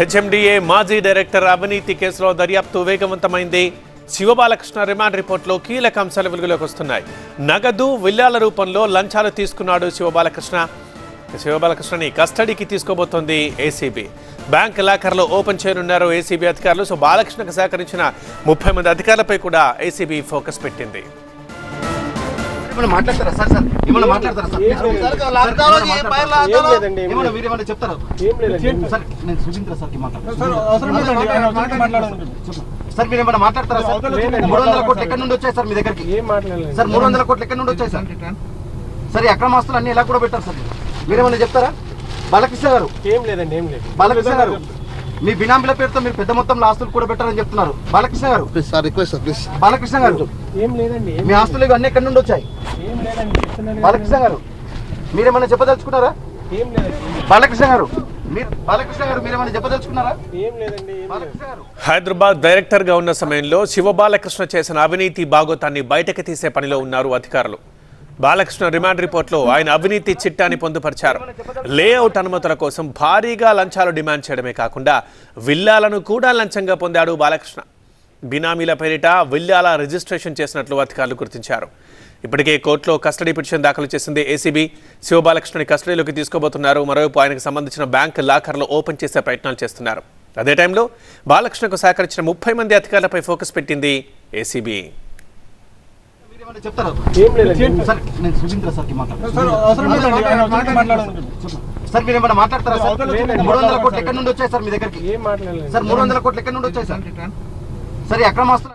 HMDA మాజీ director అవినీతి కేసులో దర్యాప్తు వేగవంతమైంది. శివబాలకృష్ణ రిమాండ్ రిపోర్టులో కీలక అంశాలు వెలుగులోకి వస్తున్నాయి. నగదు విల్లాల రూపంలో లంచాలు తీసుకున్నాడు శివబాలకృష్ణ. శివబాలకృష్ణని కస్టడీకి తీసుకోబోతోంది ఏసీబీ. బ్యాంక్ లాకర్లో ఓపెన్ చేయనున్నారు ఏసీబీ అధికారులు. సో బాలకృష్ణకు సహకరించిన ముప్పై మంది అధికారులపై కూడా ఏసీబీ ఫోకస్ పెట్టింది. ఏమన్నా మాట్లాడతారా? సార్ సార్ ఏమన్నా మాట్లాడతారా? సార్ సార్, మీరు చెప్తారా? సార్ నేను సుధీంద్ర సార్కి మాట్లాడతాను సార్ మీరు ఏమన్నా మాట్లాడతారా సార్? మూడు వందల కోట్లు ఎక్కడి నుండి వచ్చాయి సార్ మీ దగ్గరికి? సార్ మూడు వందల కోట్లు ఎక్కడి నుండి వచ్చాయి సార్? సార్ ఈ అక్రమాస్తులు అన్ని ఎలా కూడా పెట్టారు సార్ మీరేమన్నా చెప్తారా? బాలకృష్ణ గారు. ఏం లేదండి ఏం లేదు. బాలకృష్ణ గారు మీ బినామీల పేరుతో మీరు పెద్ద మొత్తంలో ఆస్తులు కూడా పెట్టారని చెప్తున్నారు. Balakrishna garu. Please sir request sir please Balakrishna garu. ఏం లేదండి మీ ఆస్తులు ఇవన్నీ ఎక్కడి నుండి వచ్చాయి? బాలకృష్ణ గారు మీరేమన్నా చెప్పదలుచుకున్నారా? బాలకృష్ణ గారు మీరు బాలకృష్ణ గారు మీరేమన్నా చెప్పదలుచుకున్నారా? ఏం లేదండి ఏం లేదు. బాలకృష్ణ గారు. హైదరాబాద్ డైరెక్టర్గా ఉన్న సమయంలో శివబాలకృష్ణ చేసిన అవినీతి బాగోతాన్ని బయటకు తీసే పనిలో ఉన్నారు అధికారులు. బాలకృష్ణ రిమాండ్ రిపోర్ట్లో ఆయన అవినీతి చిట్టాని పొందుపరిచారు. లేఅవుట్ అనుమతుల కోసం భారీగా లంచాలు డిమాండ్ చేయడమే కాకుండా విల్లాలను కూడా లంచంగా పొందాడు బాలకృష్ణ. బినామీల పేరిట విల్లాల రిజిస్ట్రేషన్ చేసినట్లు అధికారులు గుర్తించారు. ఇప్పటికే కోర్టులో కస్టడీ పిటిషన్ దాఖలు చేసింది ఏసీబీ శివబాలకృష్ణని కస్టడీలోకి తీసుకోబోతున్నారు. మరోవైపు ఆయనకు సంబంధించిన బ్యాంక్ లాకర్లు ఓపెన్ చేసే ప్రయత్నాలు చేస్తున్నారు. అదే టైంలో బాలకృష్ణకు సహకరించిన ముప్పై మంది అధికారులపై ఫోకస్ పెట్టింది ఏసీబీ సార్ మీరు ఏమన్నా మాట్లాడతారా సార్. మూడు వందల కోట్లు ఎక్కడి నుండి వచ్చాయి సార్ మీ దగ్గరికి? సార్ మూడు వందల కోట్లు ఎక్కడి నుండి వచ్చాయి సార్? సార్ అక్రమాస్తులు